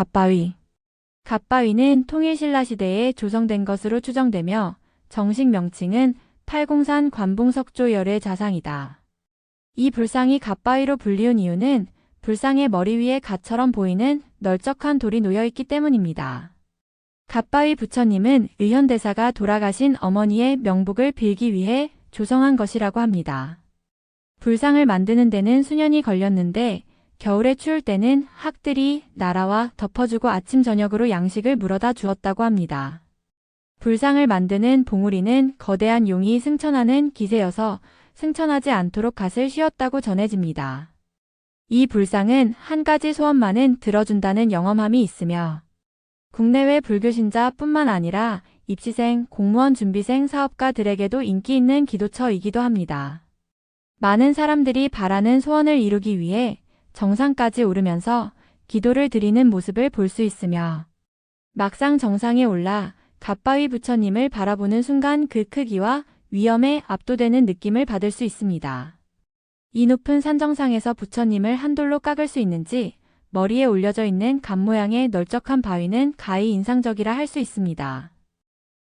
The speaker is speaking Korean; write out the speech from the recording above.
갓바위. 갓바위는 통일신라 시대에 조성된 것으로 추정되며 정식 명칭은 팔공산 관봉석조열의 자상이다. 이 불상이 갓바위로 불리운 이유는 불상의 머리 위에 갓처럼 보이는 널쩍한 돌이 놓여 있기 때문입니다. 갓바위 부처님은 의현대사가 돌아가신 어머니의 명복을 빌기 위해 조성한 것이라고 합니다. 불상을 만드는 데는 수년이 걸렸는데 겨울에 추울 때는 학들이 나라와 덮어주고 아침 저녁으로 양식을 물어다 주었다고 합니다. 불상을 만드는 봉우리는 거대한 용이 승천하는 기세여서 승천하지 않도록 갓을 씌웠다고 전해집니다. 이 불상은 한 가지 소원만은 들어준다는 영험함이 있으며 국내외 불교신자뿐만 아니라 입시생, 공무원 준비생 사업가들에게도 인기 있는 기도처이기도 합니다. 많은 사람들이 바라는 소원을 이루기 위해 정상까지 오르면서 기도를 드리는 모습을 볼 수 있으며 막상 정상에 올라 갓바위 부처님을 바라보는 순간 그 크기와 위엄에 압도되는 느낌을 받을 수 있습니다. 이 높은 산정상에서 부처님을 한 돌로 깎을 수 있는지 머리에 올려져 있는 갓 모양의 널쩍한 바위는 가히 인상적이라 할 수 있습니다.